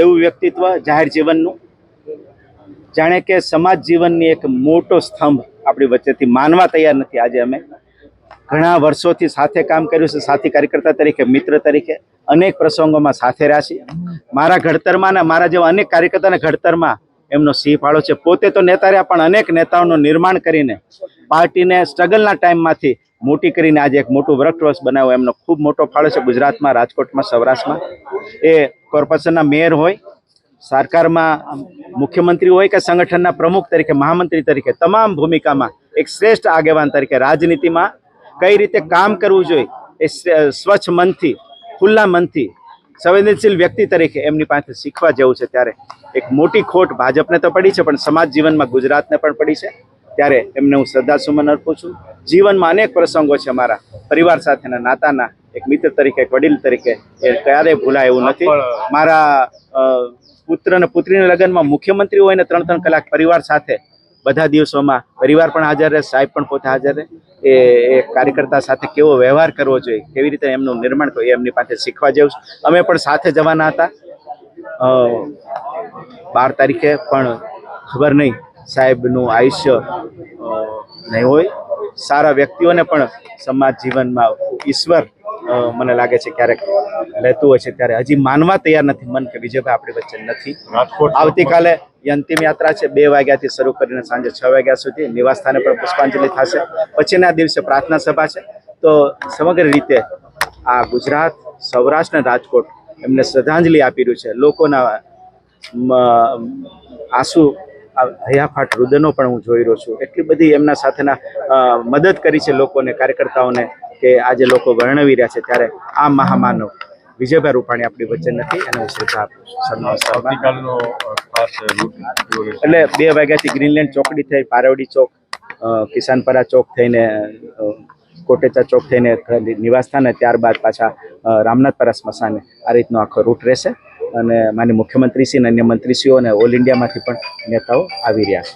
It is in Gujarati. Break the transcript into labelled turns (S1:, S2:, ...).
S1: એવું વ્યક્તિત્વ જાહેર જીવનનું? જાણે કે સમાજ જીવનની એક મોટો સ્તંભ આપણી વચ્ચેથી માનવા તૈયાર નથી. આજે અમે ઘણા વર્ષોથી સાથે કામ કર્યું છે, સાથી કાર્યકર્તા તરીકે, મિત્ર તરીકે, અનેક પ્રસંગોમાં સાથે રહ્યા છીએ. મારા ઘડતરમાં ને મારા જેવા અનેક કાર્યકર્તાના ઘડતરમાં એમનો સિંહ ફાળો છે. પોતે તો નેતા રહ્યા, પણ અનેક નેતાઓનું નિર્માણ કરીને, પાર્ટીને સ્ટ્રગલના ટાઈમમાંથી મોટી કરીને આજે એક મોટું વૃક્ષ બનાવ્યું. એમનો ખૂબ મોટો ફાળો છે ગુજરાતમાં, રાજકોટમાં, સૌરાષ્ટ્રમાં. એ કોર્પોરેશનના મેયર હોય, સરકારમાં મુખ્યમંત્રી હોય કે સંગઠનના પ્રમુખ તરીકે, મહામંત્રી તરીકે, તમામ ભૂમિકામાં એક શ્રેષ્ઠ આગેવાન તરીકે રાજનીતિમાં કઈ રીતે કામ કરવું જોઈએ એ સ્વચ્છ મનથી, ખુલ્લા મનથી, સંવેદનશીલ વ્યક્તિ તરીકે એમની પાસે શીખવા જેવું છે. ત્યારે એક મોટી ખોટ ભાજપને તો પડી છે, પણ સમાજ જીવનમાં ગુજરાતને પણ પડી છે. ત્યારે એમને હું શ્રદ્ધાસુમન અર્પું છું. જીવનમાં અનેક પ્રસંગો છે મારા પરિવાર સાથેના, નાતાના એક મિત્ર તરીકે એક વડીલ તરીકે એ ક્યારેય ભૂલાય એવું નથી. મારા પુત્ર અને પુત્રીના લગ્નમાં મુખ્યમંત્રી હોય ને ત્રણ ત્રણ કલાક પરિવાર સાથે બધા દિવસોમાં પરિવાર પણ હાજર રહે સાહેબ પણ પોતે હાજર રહે. એ એ કાર્યકર્તા સાથે કેવો વ્યવહાર કરવો જોઈએ કેવી રીતે એમનું નિર્માણ કરવું એ એમની પાસે શીખવા જેવું અમે પણ સાથે જવાના હતા. બાર તારીખે પણ ખબર નહીં સાહેબનું આયુષ્ય નહીં હોય. સારા વ્યક્તિઓને પણ સમાજ જીવનમાં ઈશ્વર મને લાગે છે ક્યારેક લેતું હોય છે ત્યારે. હજી માનવા તૈયાર નથી મન કે વિજયભાઈ આપણી વચ્ચે નથી. આવતીકાલે અંતિમ યાત્રા છે. બે વાગ્યાથી શરૂ કરીને સાંજે છ વાગ્યા સુધી નિવાસસ્થાને પણ પુષ્પાંજલિ થશે. પછીના દિવસે પ્રાર્થના સભા છે. તો સમગ્ર રીતે આ ગુજરાત સૌરાષ્ટ્ર અને રાજકોટ એમને શ્રદ્ધાંજલિ આપી રહ્યું છે. લોકોના આંસુ હયાફાટ રુદનો પણ હું જોઈ રહ્યો છું. એટલી બધી એમના સાથેના મદદ કરી છે લોકોને કાર્યકર્તાઓને. કે આજે લોકો વર્ણવી રહ્યા છે ત્યારે આ મહામાનવ વિજયભાઈ રૂપાણી આપણી વચ્ચે નથી અને હું શ્રદ્ધા આપું? એટલે બે વાગ્યાથી ગ્રીનલેન્ડ ચોકડી થઈ પારવડી ચોક કિસાનપરા ચોક થઈને કોટેચા ચોક થઈને નિવાસસ્થાને ત્યારબાદ પાછા રામનાથપરા સ્મશાને આ રીતનો આખો રૂટ રહેશે. અને માન્ય મુખ્યમંત્રીશ્રી અને અન્ય મંત્રીશ્રીઓ અને ઓલ ઇન્ડિયામાંથી પણ નેતાઓ આવી રહ્યા છે.